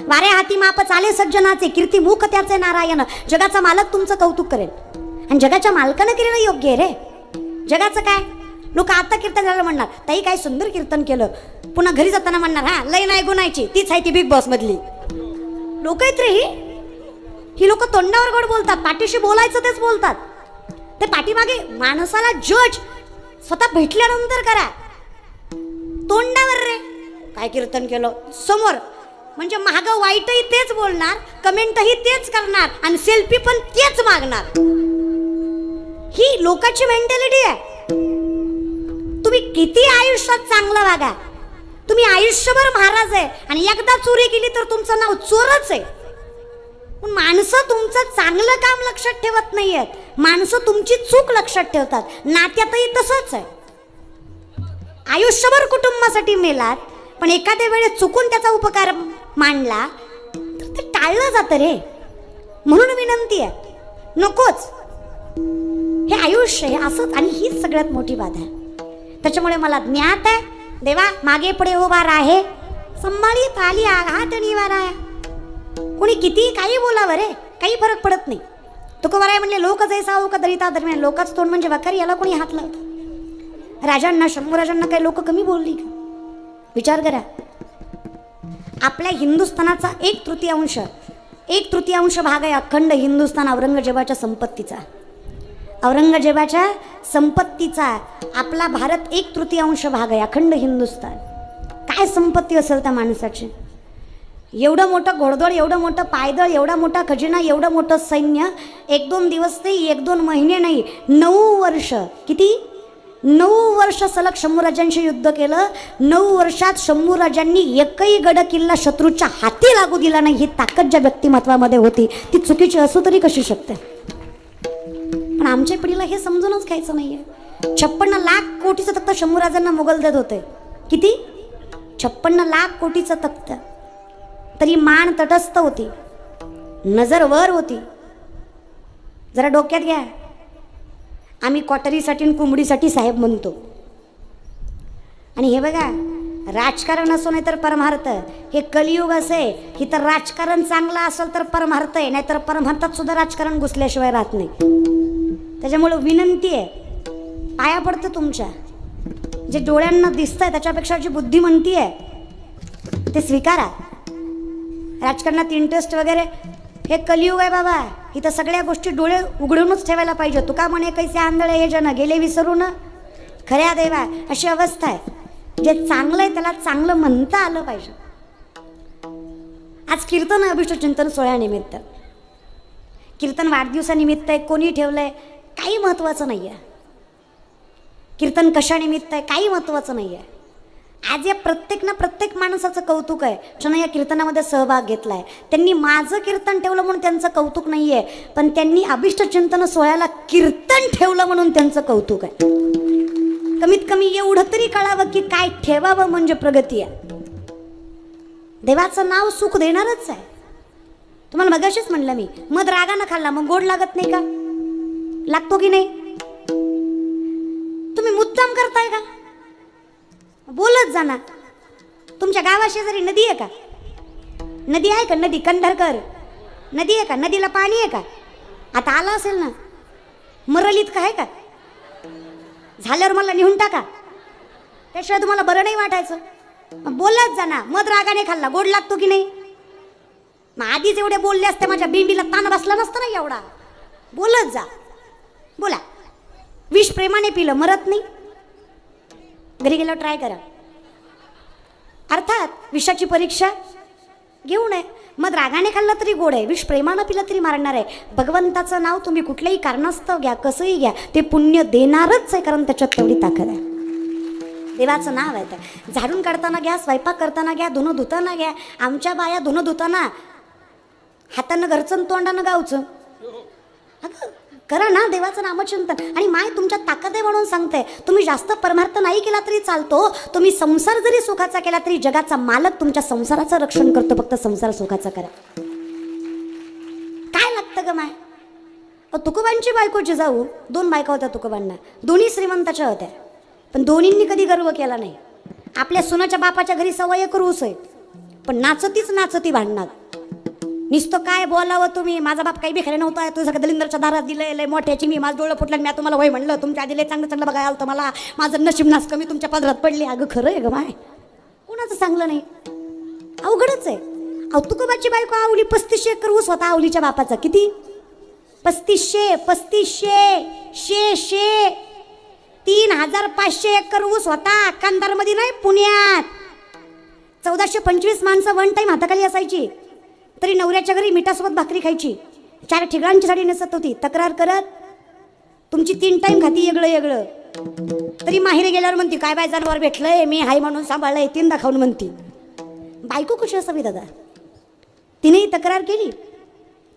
वारे हाती माप चाले सज्जनाचे कीर्ती मुख त्याचे नारायण. जगाचा मालक तुमचं कौतुक करेल. आणि जगाच्या मालकानं केलेलं योग्य आहे रे. जगाचं काय? लोक आता कीर्तन झालं म्हणणार. ताई काय सुंदर कीर्तन केलं. पुन्हा घरी जाताना म्हणणार हा लय नाही गुणायची. तीच आहे ती बिग बॉस मधली. लोक आहेत रे ही. ही लोक तोंडावर गोड बोलतात. पाठीशी बोलायचं तेच बोलतात. ते पाठीमागे माणसाला जज स्वतः भेटल्यानंतर करा. तोंडावर रे. काय कीर्तन केलं? समोर. म्हणजे मागं वाईटही तेच बोलणार कमेंटही तेच करणार आणि सेल्फी पण तेच मागणार. ही लोकांची मेंटॅलिटी आहे. तुम्ही किती आयुष्यात चांगलं वागा. तुम्ही आयुष्यभर महाराज आहे आणि एकदा चोरी केली तर तुमचं नाव चोरच आहे. पण माणसं तुमचं चांगलं काम लक्षात ठेवत नाहीयेत. माणसं तुमची चूक लक्षात ठेवतात. नात्यातही तसंच आहे. आयुष्यभर कुटुंबासाठी मेलात पण एखाद्या वेळेस चुकून त्याचा उपकार मांडला तर ते टाळलं जातं रे. म्हणून विनंती आहे. नकोच. हे आयुष्य हे असंच आणि हीच सगळ्यात मोठी बाधा आहे. त्याच्यामुळे मला ज्ञात आहे. देवा मागे पुढे उभा राहे. संभाळीत आली आघात निवारा कोणी किती काही बोलावं रे. काही फरक पडत नाही. तुकोबाराय म्हणले लोक जैसा हो का दलिता दरम्यान. लोकाच तोंड म्हणजे वखारी याला कोणी हात लावत? राजांना शंभूराजांना काही लोक कमी बोलली का? विचार करा. आपल्या हिंदुस्थानाचा एक तृतीयांश एक तृतीयांश भाग आहे अखंड हिंदुस्थान औरंगजेबाच्या संपत्तीचा. औरंगजेबाच्या संपत्तीचा आपला भारत एक तृतीयांश भाग आहे अखंड हिंदुस्थान. काय संपत्ती असेल त्या माणसाची? एवढं मोठं घोडदळ एवढं मोठं पायदळ एवढा मोठा खजिना एवढं मोठं सैन्य एक दोन दिवस नाही एक दोन महिने नाही नऊ वर्ष. किती? नऊ वर्ष सलग शंभूराजांशी युद्ध केलं. नऊ वर्षात शंभूराजांनी एकही गड किल्ला शत्रूच्या हाती लागू दिला नाही. ही ताकद ज्या व्यक्तिमत्वामध्ये होती ती चुकीची असू तरी कशी शकते? पण आमच्या पिढीला हे समजूनच घ्यायचं नाहीये. छप्पन्न लाख कोटीचं तख्त शंभूराजांना मुघल देत होते. किती? छप्पन्न लाख कोटीचं तख्त. तरी मान तटस्थ होती. नजर वर होती. जरा डोक्यात घ्या. आम्ही कॉटरीसाठी आणि कुंबडीसाठी साहेब म्हणतो. आणि हे बघा राजकारण असो नाही तर परमार्थ हे कलियुग असे की तर राजकारण चांगलं असेल तर परमार्थ आहे नाहीतर परमार्थात सुद्धा राजकारण घुसल्याशिवाय राहत नाही. त्याच्यामुळं विनंती आहे पाया पडतं तुमच्या. जे डोळ्यांना दिसतंय त्याच्यापेक्षा जी बुद्धी म्हणती आहे ते स्वीकारा. राजकारणात इंटरेस्ट वगैरे हे कलियुग आहे बाबा. इथं सगळ्या गोष्टी डोळे उघडूनच ठेवायला पाहिजे. तुका म्हणे कैसे आंधळे हे जन गेले विसरून खऱ्या देवा अशी अवस्था आहे. जे चांगलं आहे त्याला चांगलं म्हणता आलं पाहिजे. आज कीर्तन अभिष्ट चिंतन सोहळ्यानिमित्त कीर्तन वाढदिवसानिमित्त आहे कोणी ठेवलं आहे काही महत्त्वाचं नाही आहे कीर्तन कशानिमित्त आहे? काही महत्त्वाचं नाही आहे आज या प्रत्येक ना प्रत्येक माणसाचं कौतुक आहे. ज्यानं या कीर्तनामध्ये सहभाग घेतला आहे त्यांनी माझं कीर्तन ठेवलं म्हणून त्यांचं कौतुक नाही आहे पण त्यांनी अभिष्ट चिंतन सोहळ्याला कीर्तन ठेवलं म्हणून त्यांचं कौतुक आहे. कमीत कमी एवढं तरी कळावं की काय ठेवावं म्हणजे प्रगती आहे. देवाचं नाव सुख देणारच आहे. तुम्हाला मगाशीच म्हणलं मी मध रागानं खाल्ला मग गोड लागत नाही का? लागतो की नाही? बोलत जाणार. तुमच्या गावाशेजारी नदी आहे का? नदी आहे का? नदी कंधारकर नदी आहे का? नदीला पाणी आहे का? आता आलं असेल ना? मरलीत का आहे का? झाल्यावर मला निहून टाका. त्याशिवाय तुम्हाला बरं नाही वाटायचं. बोलत जा ना. मध रागाने खाल्ला. गोड लागतो की नाही? मग आधीच एवढे बोलले असते माझ्या बिंबीला. ताण बसला नसतं ना एवढा. बोलत जा. बोला. विष प्रेमाने पिलं. मरत नाही. घरी गेल्यावर ट्राय करा. अर्थात विषाची परीक्षा? घेऊ नये. मग रागाने खाल्लं तरी गोड आहे विष प्रेमानं पिलं तरी मारणार आहे. भगवंताचं नाव तुम्ही कुठल्याही कारणास्तव घ्या कसंही घ्या ते पुण्य देणारच आहे कारण त्याच्यात तेवढी ताकद आहे. देवाचं नाव आहे तर झाडून काढताना घ्या स्वयंपाक करताना घ्या धुणं धुताना घ्या. आमच्या बाया धुणं धुताना हातानं घरचं तोंडानं गावचं. अगं करा ना देवाचं नामचिंतन. आणि माय तुमच्या ताकद आहे म्हणून सांगते तुम्ही जास्त परमार्थ नाही केला तरी चालतो तुम्ही संसार जरी सुखाचा केला तरी जगाचा मालक तुमच्या संसाराचं रक्षण करतो फक्त संसार सुखाचा करा. काय लागतं ग माय? अहो, तुकोबांची बायको जिजाऊ दोन बायका होत्या तुकोबांना. दोन्ही श्रीमंताच्या होत्या. पण दोन्हींनी कधी गर्व केला नाही. आपल्या सुनाच्या बापाच्या घरी सवय करू रूस पण नाचतीच नाचती भांडणार निसतो काय बोलावं तुम्ही? माझा बाप काही बिखरे नव्हता. तू सगळं दलिंदरच्या दारात दिलं लय मोठ्याची मी माझं डोळं फुटलं मी तुम्हाला वय म्हणलं. तुमच्या आधी लय चांगलं चांगलं बघायला आलं मला. माझं नशीब नास कमी तुमच्या पदरात पडली. अगं खरं आहे ग माय कुणाचं चांगलं नाही? अवघडच आहे. अहो तुकोबाची बायको आवली पस्तीसशे एकर ऊस होता आवलीच्या बापाचा. किती? पस्तीसशे पस्तीसशे शे शे. तीन हजार पाचशे एकर ऊस होता. कांदारमध्ये नाही पुण्यात. चौदाशे पंचवीस माणसं वन टाईम हाताखाली असायची. तरी नवऱ्याच्या घरी मिठासोबत भाकरी खायची. चार ठिकाणची साडी नेसत होती. तक्रार करत तुमची तीन टाईम खाती येगळं येगळं. तरी माहेरी गेल्यावर म्हणती काय बाय जनावर भेटलंय? मी हाय म्हणून सांभाळलंय. तीन दाखवून म्हणती. बायको कशी असावी दादा? तिनेही तक्रार केली.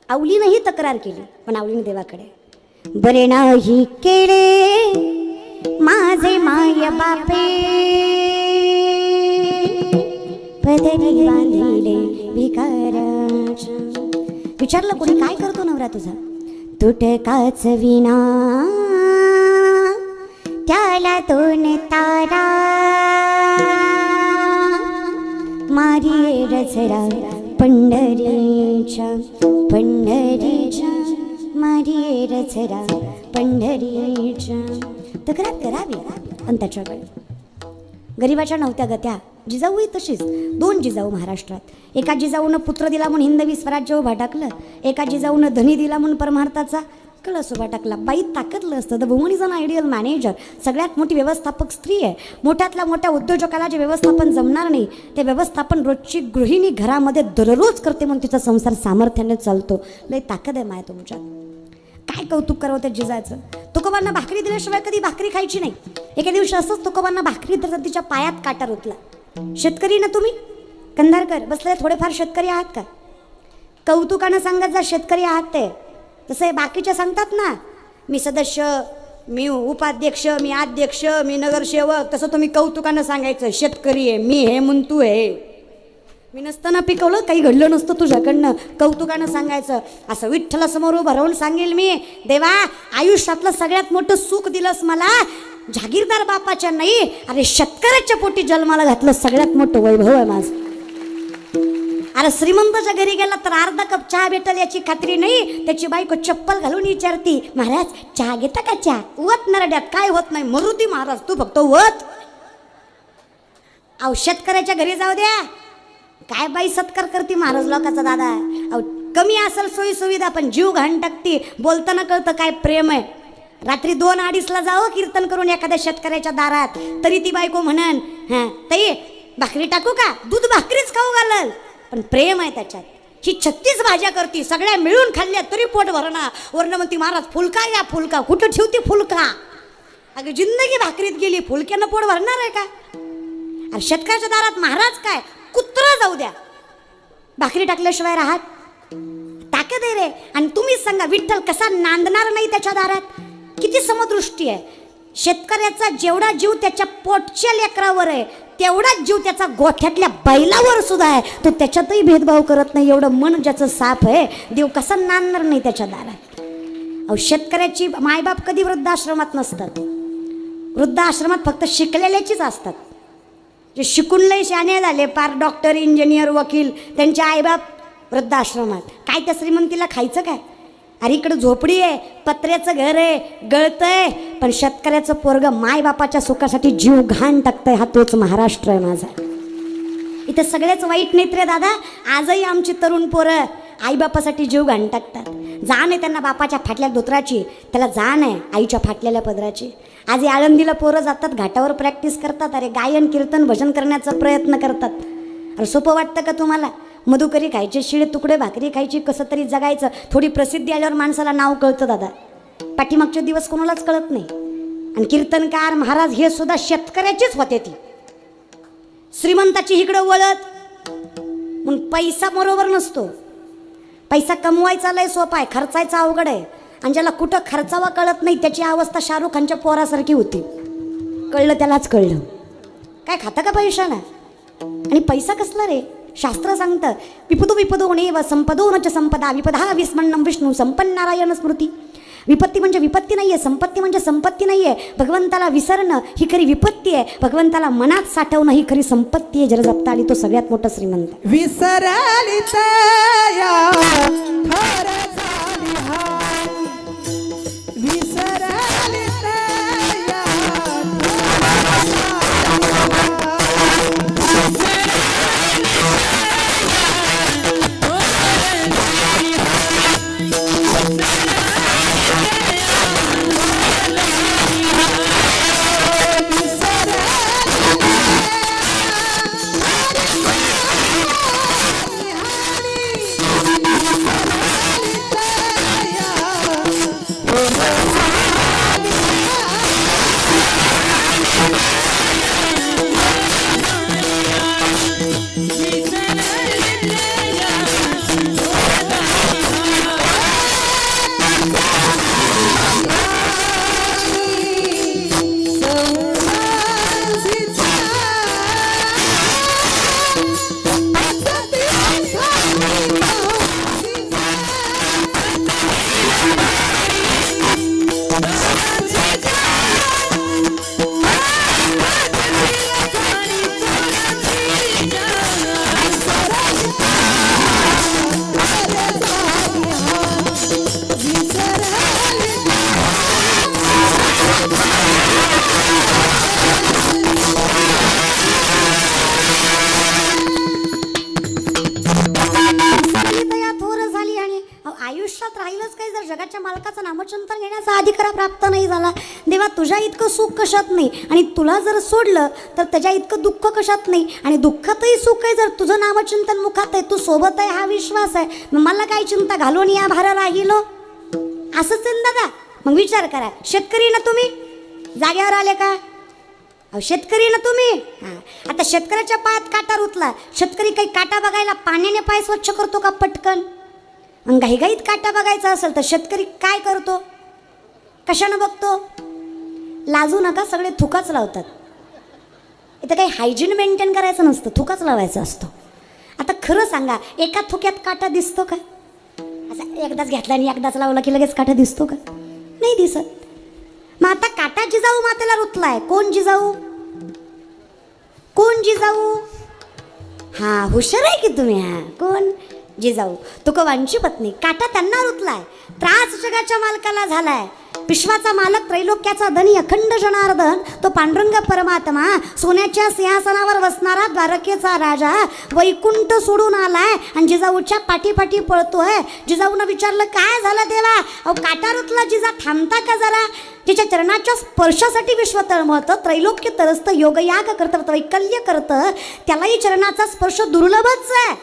आवलीनंही तक्रार केली पण आवलीने देवाकडे. बरे नाही केले माझे माय बापे. पदरी बांधिले विचारलं कोणी काय करतो नवरा तुझा? तुटकाच विना त्याला दोन तारा मारी रचरा पंढरीच्या पंढरीच्या मारी रचरा पंढरीच्या. तक्रार करावी आणि त्याच्याकडे गरिबाच्या नव्हत्या गत्या जिजाऊही तशीच दोन जिजाऊ महाराष्ट्रात. एका जिजाऊनं पुत्र दिला म्हणून हिंदवी स्वराज्य उभा टाकलं. एका जिजाऊनं धनी दिला म्हणून परमार्थाचा कळस उभा टाकला. बाई ताकदलं असतं. The woman is an ideal manager सगळ्यात मोठी व्यवस्थापक स्त्री आहे. मोठ्यातल्या मोठ्या उद्योजकाला जे व्यवस्थापन जमणार नाही ते व्यवस्थापन रोजची गृहिणी घरामध्ये दररोज करते म्हणून तिचा संसार सामर्थ्याने चालतो. लय ताकद आहे माया तुमच्यात. काय कौतुक करावं त्या जिजाचं? तुकोबांना भाकरी दिल्याशिवाय कधी भाकरी खायची नाही. एके दिवशी असंच तुकोबांना भाकरी तर तिच्या पायात काटा रुतला. शेतकरी ना तुम्ही? कंधारकर बसले थोडेफार शेतकरी आहात का? कौतुकानं सांगत जा शेतकरी आहात ते. तसं हे बाकीच्या सांगतात ना. मी सदस्य मी उपाध्यक्ष मी अध्यक्ष मी नगरसेवक तसं तुम्ही कौतुकानं सांगायचं. शेतकरी आहे मी हे म्हणतू आहे मी नसताना पिकवलं काही घडलं नसतं तुझ्याकडनं. कौतुकानं सांगायचं. असं विठ्ठलासमोर उभं राहून सांगेल मी. देवा आयुष्यातलं सगळ्यात मोठं सुख दिलंस मला. जागीरदार बापाच्या नाही अरे शेतकऱ्याच्या पोटी जन्माला घातलं सगळ्यात मोठं वैभव आहे माझं. अरे श्रीमंताच्या घरी गेला तर अर्धा कप चहा भेटल याची खात्री नाही त्याची बायको चप्पल घालून विचारती महाराज चहा घेता का चहा? वत नरड्यात काय होत नाही मरुती महाराज तू फक्त वत अहो शेतकऱ्याच्या घरी जाऊ द्या. काय बाई सत्कार करते महाराज लोकांचा दादा? अहो कमी असेल सोयी सुविधा पण जीव घाण टाकते बोलताना कळतं काय प्रेम आहे. रात्री दोन अडीचला जावं कीर्तन करून एखाद्या शेतकऱ्याच्या दारात. तरी ती बायको म्हणन हां ताई भाकरी टाकू का? दूध भाकरीच खाऊ घालल. पण प्रेम आहे त्याच्यात. ही छत्तीस भाज्या करती सगळ्या मिळून खाल्ल्या तरी पोट भरणा. वर्ण म्हणती महाराज फुलका या फुलका. कुठं ठेवते फुलका? अगं जिंदगी भाकरीत गेली फुलक्यानं पोट भरणार आहे का? अरे शेतकऱ्याच्या दारात महाराज काय? कुत्रा जाऊ द्या. भाकरी टाकल्याशिवाय राहत? टाकत आहे रे. आणि तुम्हीच सांगा विठ्ठल कसा नांदणार नाही त्याच्या दारात? किती समदृष्टी आहे? शेतकऱ्याचा जेवढा जीव त्याच्या पोटच्या लेकरावर आहे तेवढाच जीव त्याचा गोठ्यातल्या बैलावर सुद्धा आहे. तो त्याच्यातही भेदभाव करत नाही एवढं मन ज्याचं साफ आहे. देव कसा नांदणार नाही त्याच्या दारात? अहो शेतकऱ्याची मायबाप कधी वृद्धाश्रमात नसतात. वृद्धाश्रमात फक्त शिकलेल्याचीच असतात. जे शिकून लय शाने झाले पार डॉक्टर इंजिनियर वकील त्यांचे आईबाप वृद्धाश्रमात. काय त्या श्रीमंतीला खायचं काय? अरे इकडं झोपडी आहे पत्र्याचं घर आहे गळतंय पण शेतकऱ्याचं पोरग मायबापाच्या सुखासाठी जीव घाण टाकतंय हा तोच महाराष्ट्र आहे माझा. इथं सगळेच वाईट नेत्रे दादा आजही आमची तरुण पोरं आईबापासाठी जीव घाण टाकतात. जाण आहे त्यांना बापाच्या फाटल्या धोत्राची त्याला जाण आहे आईच्या फाटलेल्या पदराची. आज आळंदीला पोरं जातात घाटावर प्रॅक्टिस करतात अरे गायन कीर्तन भजन करण्याचा प्रयत्न करतात. अरे सोपं वाटतं का तुम्हाला? मधुकरी खायचे शिळे तुकडे भाकरी खायची कसं तरी जगायचं. थोडी प्रसिद्धी आल्यावर माणसाला नाव कळतं दादा. पाठीमागचे दिवस कोणालाच कळत नाही. आणि कीर्तनकार महाराज हे सुद्धा शेतकऱ्याचेच होते ती. श्रीमंताची इकडं वळत म्हणून पैसा बरोबर नसतो. पैसा कमवायचा लय सोपा आहे खर्चायचा अवघड आहे. आणि ज्याला कुठं खर्चावा कळत नाही त्याची अवस्था शाहरुख खानच्या पोरासारखी होती. कळलं त्यालाच कळलं. काय खातं का पैशाला? आणि पैसा कसला रे? शास्त्र सांगतं विपदो विपदो व संपदो न संपदा विपदा विस्मन्नम विष्णू संपन्नारायण स्मृती. विपत्ती म्हणजे विपत्ती नाही आहे संपत्ती म्हणजे संपत्ती नाही आहे भगवंताला विसरणं ही खरी विपत्ती आहे. भगवंताला मनात साठवणं ही खरी संपत्ती आहे. जर जपता आली तो सगळ्यात मोठा श्रीमंत विसरली तुझ्या इतकं सुख कशात नाही? आणि तुला जर सोडलं तर त्याच्या इतकं दुःख कशात नाही? आणि दुःखातही सुख आहे जर तुझं नामचिंतन मुखात आहे तू सोबत आहे हा विश्वास आहे. मग मला काय चिंता घालून या भारा राहिलो असंच आहे दादा. मग विचार करा. शेतकरी ना तुम्ही? जाग्यावर आले का? अहो शेतकरी ना तुम्ही? हां. आता शेतकऱ्याच्या पायात काटा रुतला. शेतकरी काही काटा बघायला पाण्याने पाय स्वच्छ करतो का पटकन? घाईघाईत काटा बघायचा असेल तर शेतकरी काय करतो? कशानं बघतो? लाजू नका सगळे थुकाच लावतात. इथं काही हायजीन मेंटेन करायचं नसतं थुकाच लावायचा असतो. आता खरं सांगा एका थुक्यात काटा दिसतो का? असा एकदाच घेतला आणि एकदाच लावला की लगेच काटा दिसतो का? नाही दिसत. मग आता काटा जिजाऊ मातेला रुतलाय. कोण जिजाऊ? कोण जिजाऊ? हा हुशार आहे की तुम्ही? हा कोण? जिजाऊ. तुकोबांची पत्नी. काटा त्यांना रुतलाय. त्रास जगाच्या मालकाला झालाय. विश्वाचा मालक त्रैलोक्याचा धनी अखंड जनार्दन. तो पांडुरंग परमात्मा सोन्याच्या सिंहासनावर बसणारा द्वारकेचा राजा. वैकुंठ सोडून आलाय आणि जिजाऊच्या पाठी पाठी पळतोय. जिजाऊनं विचारलं काय झालं देवा? अहो काटारुतला जिजा थांबता का जरा? तिच्या चरणाच्या स्पर्शासाठी विश्व तळमळतं त्रैलोक्य तरसतं योगयाग करतं वैकल्य करतं त्यालाही चरणाचा स्पर्श दुर्लभच आहे.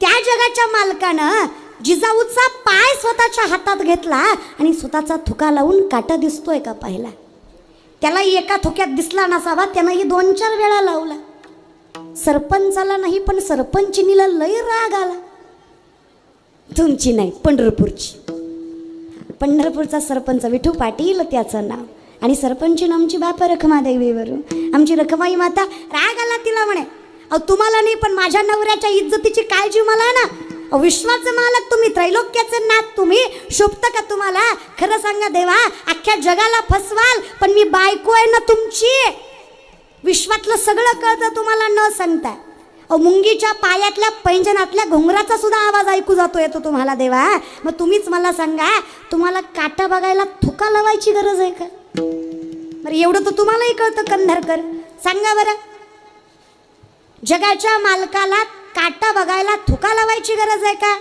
त्या जगाच्या मालकानं जिजाऊचा पाय स्वतःच्या हातात घेतला आणि स्वतःचा थुका लावून काटा दिसतोय का पाहिला? त्यालाही एका थुक्यात दिसला नसावा त्यानंही दोन चार वेळा लावला. सरपंचाला नाही पण सरपंचिनीला लय राग आला. तुमची नाही पंढरपूरची. पंढरपूरचा सरपंच विठू पाटील त्याचं नाव. आणि सरपंचीन आमची बापा रखमादेवीवरून. आमची रखमाई माता राग आला तिला म्हणे. अहो तुम्हाला नाही पण माझ्या नवऱ्याच्या इज्जतीची काळजी मला ना. विश्वाचं मालक तुम्ही त्रैलोक्याचे नाथ तुम्ही. शोभतं का तुम्हाला? खरं सांगा देवा अख्ख्या जगाला फसवाल पण मी बायको आहे ना तुमची. विश्वातलं सगळं कळतं तुम्हाला न सांगता. अहो मुंगीच्या पायातल्या पैंजनातल्या घोंगराचा सुद्धा आवाज ऐकू जातो येतो तुम्हाला देवा. मग तुम्हीच मला सांगा तुम्हाला काटा बघायला थुका लावायची गरज आहे का? बरं एवढं तर तुम्हालाही कळतं कंधारकर. सांगा बरं. जगाच्या मालकाला काटा बघायला थुका लावायची गरज आहे का?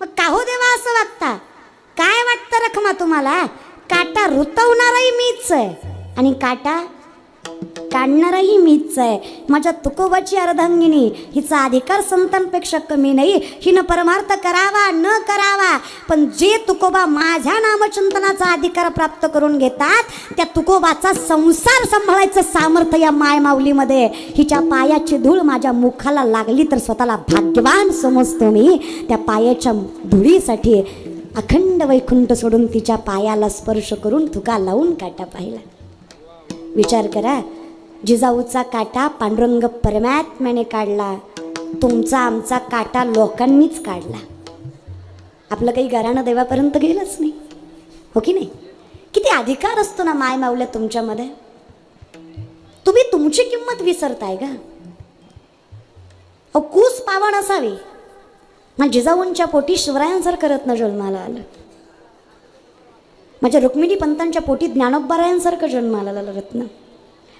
मग काहू देवा असं वागता? काय वाटतं रखमा तुम्हाला? काटा रुतवणारही मीच आहे. आणि काटा काढणाराही मीच आहे. माझ्या तुकोबाची अर्धांगिनी हिचा अधिकार संतांपेक्षा कमी नाही. हिनं परमार्थ करावा न करावा. पण जे तुकोबा माझ्या नामचिंतनाचा अधिकार प्राप्त करून घेतात त्या तुकोबाचा संसार सांभाळायचं सामर्थ्य या मायमाऊलीमध्ये हिच्या पायाची धूळ माझ्या मुखाला लागली तर स्वतःला भाग्यवान समजतो मी. त्या पायाच्या धुळीसाठी अखंड वैकुंठ सोडून तिच्या पायाला स्पर्श करून थुका लावून काटा पाहिला. विचार करा जिजाऊचा काटा पांडुरंग परमात्म्याने काढला. तुमचा आमचा काटा लोकांनीच काढला. आपलं काही घराणं देवापर्यंत गेलंच नाही. हो की नाही? किती अधिकार असतो ना माय मावल्या तुमच्यामध्ये? तुम्ही तुमची किंमत विसरताय का अहो कूस पावण असावी. मग जिजाऊंच्या पोटी शिवरायांसारखं रत्न जन्माला आलं. माझ्या रुक्मिणी पंतांच्या पोटी ज्ञानोबारायांसारखं जन्माला आलं रत्न.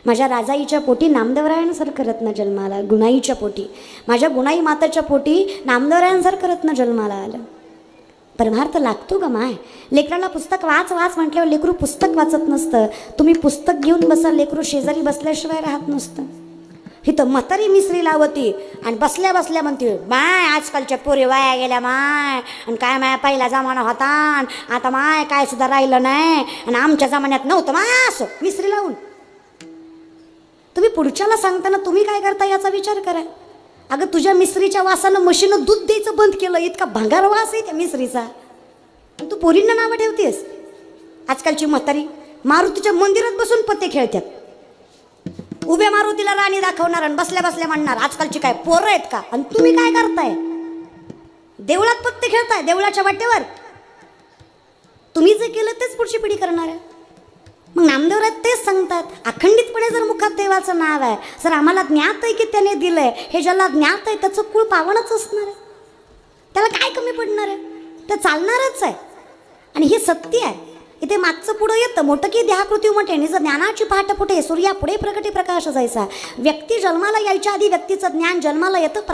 माझ्या राजाईच्या पोटी नामदेवरायांसारखं रत्न जन्माला गुणाईच्या पोटी. माझ्या गुणाई माताच्या पोटी नामदेवरायांसारखं रत्न जन्माला आलं. परमार्थ लागतो का माय? लेकराला पुस्तक वाच वाच म्हटल्यावर लेकरू पुस्तक वाचत नसतं. तुम्ही पुस्तक घेऊन बसा लेकरू शेजारी बसल्याशिवाय राहत नसतं. ही तर म्हातारी मिसरी लावती आणि बसल्या बसल्या म्हणते माय आजकालच्या पोरी वाया गेल्या माय. आणि काय माय पहिला जमाना होता आता माय काय सुद्धा राहिलं नाही. आणि आमच्या जमान्यात नव्हतं माय असं. मिसरी लावून. पुढच्याला सांगताना तुम्ही काय करता याचा विचार करा. अगं तुझ्या मिसरीच्या वासानं म्हशीनं दूध द्यायचं बंद केलं इतका भंगार वास आहे त्या मिसरीचा आणि तू पोरींना नावं ठेवतेस. आजकालची म्हातारी मारुतीच्या मंदिरात बसून पत्ते खेळतात उभ्या मारुतीला राणी दाखवणार आणि बसल्या बसल्या म्हणणार आजकालची काय पोरं आहेत का? आणि तुम्ही काय करताय? देवळात पत्ते खेळताय देवळाच्या वाटेवर. तुम्ही जे केलं तेच पुढची पिढी करणार आहे. मग नामदेवराज तेच सांगतात अखंडितपणे जर मुखात देवाचं नाव आहे जर आम्हाला ज्ञात आहे की त्याने दिलं आहे हे ज्याला ज्ञात आहे त्याचं कुळ पावणच असणार आहे. त्याला काय कमी पडणार आहे? ते चालणारच आहे. आणि हे सत्य आहे. इथे मागचं पुढं येतं मोठं की देहाकृती आणि जर ज्ञानाची पहाट पुढे सूर्या पुढे प्रकटी प्रकाश जायचा व्यक्ती जन्माला यायच्या आधी व्यक्तीचं ज्ञान जन्माला येतं प्रा